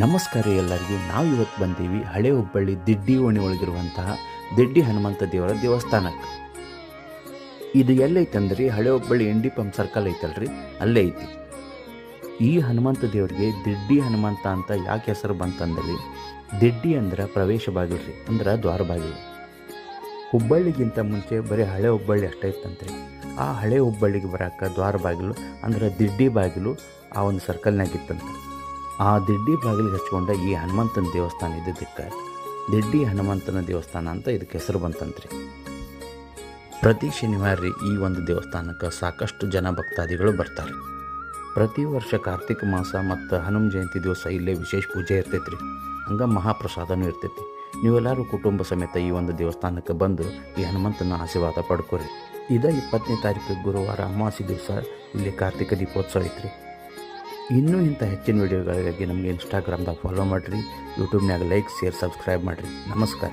ನಮಸ್ಕಾರ ಎಲ್ಲರಿಗೂ. ನಾವು ಇವತ್ತು ಬಂದೀವಿ ಹಳೆ ಹುಬ್ಬಳ್ಳಿ ದಿಡ್ಡಿ ಓಣಿ ಒಳಗಿರುವಂತಹ ದಿಡ್ಡಿ ಹನುಮಂತ ದೇವರ ದೇವಸ್ಥಾನಕ್ಕೆ. ಇದು ಎಲ್ಲೈತೆ ಅಂದ್ರೆ ಹಳೆ ಹುಬ್ಬಳ್ಳಿ ಎಂಡಿ ಪಂಪ್ ಸರ್ಕಲ್ ಐತಲ್ರಿ? ಅಲ್ಲೇ ಐತಿ. ಈ ಹನುಮಂತ ದೇವರಿಗೆ ದಿಡ್ಡಿ ಹನುಮಂತ ಅಂತ ಯಾಕೆ ಹೆಸರು ಬಂತಂದಲ್ಲಿ ದಿಡ್ಡಿ ಅಂದ್ರೆ ಪ್ರವೇಶ ಬಾಗಿಲು ರೀ ಅಂದ್ರೆ ದ್ವಾರ ಬಾಗಿಲು. ಹುಬ್ಬಳ್ಳಿಗಿಂತ ಮುಂಚೆ ಬರೀ ಹಳೆ ಹುಬ್ಬಳ್ಳಿ ಅಷ್ಟೇ ಇತ್ತಂತ್ರಿ. ಆ ಹಳೆ ಹುಬ್ಬಳ್ಳಿಗೆ ಬರಾಕ ದ್ವಾರ ಬಾಗಿಲು ಅಂದ್ರೆ ದಿಡ್ಡಿ ಬಾಗಿಲು ಆ ಒಂದು ಸರ್ಕಲ್ನಾಗ ಇತ್ತಂತೆ ಆ ದಿಡ್ಡಿ ಬಾಗಿಲಿಗೆ ಹಚ್ಕೊಂಡ ಈ ಹನುಮಂತನ ದೇವಸ್ಥಾನ ಇದ್ದಿದ್ದಕ್ಕೆ ದಿಡ್ಡಿ ಹನುಮಂತನ ದೇವಸ್ಥಾನ ಅಂತ ಇದಕ್ಕೆ ಹೆಸರು ಬಂತಂತ್ರಿ. ಪ್ರತಿ ಶನಿವಾರ ರೀ ಈ ಒಂದು ದೇವಸ್ಥಾನಕ್ಕೆ ಸಾಕಷ್ಟು ಜನ ಭಕ್ತಾದಿಗಳು ಬರ್ತಾರೆ. ಪ್ರತಿ ವರ್ಷ ಕಾರ್ತಿಕ ಮಾಸ ಮತ್ತು ಹನುಮ ಜಯಂತಿ ದಿವಸ ಇಲ್ಲೇ ವಿಶೇಷ ಪೂಜೆ ಇರ್ತೈತ್ರಿ. ಹಂಗೆ ಮಹಾಪ್ರಸಾದನೂ ಇರ್ತೈತಿ. ನೀವೆಲ್ಲರೂ ಕುಟುಂಬ ಸಮೇತ ಈ ಒಂದು ದೇವಸ್ಥಾನಕ್ಕೆ ಬಂದು ಈ ಹನುಮಂತನ ಆಶೀರ್ವಾದ ಪಡ್ಕೊರಿ. ಇದ ಇಪ್ಪತ್ತನೇ ತಾರೀಕು ಗುರುವಾರ ಅಮಾವಾಸ್ಯೆ ದಿವಸ ಇಲ್ಲಿ ಕಾರ್ತಿಕ ದೀಪೋತ್ಸವ ಐತ್ರಿ. ಇನ್ನೂ ಇಂಥ ಹೆಚ್ಚಿನ ವಿಡಿಯೋಗಳಿಗಾಗಿ ನಮಗೆ ಇನ್ಸ್ಟಾಗ್ರಾಮ್ದಾಗ ಫಾಲೋ ಮಾಡಿರಿ ಯೂಟ್ಯೂಬ್ನಾಗ ಲೈಕ್ ಶೇರ್ ಸಬ್ಸ್ಕ್ರೈಬ್ ಮಾಡಿರಿ. ನಮಸ್ಕಾರ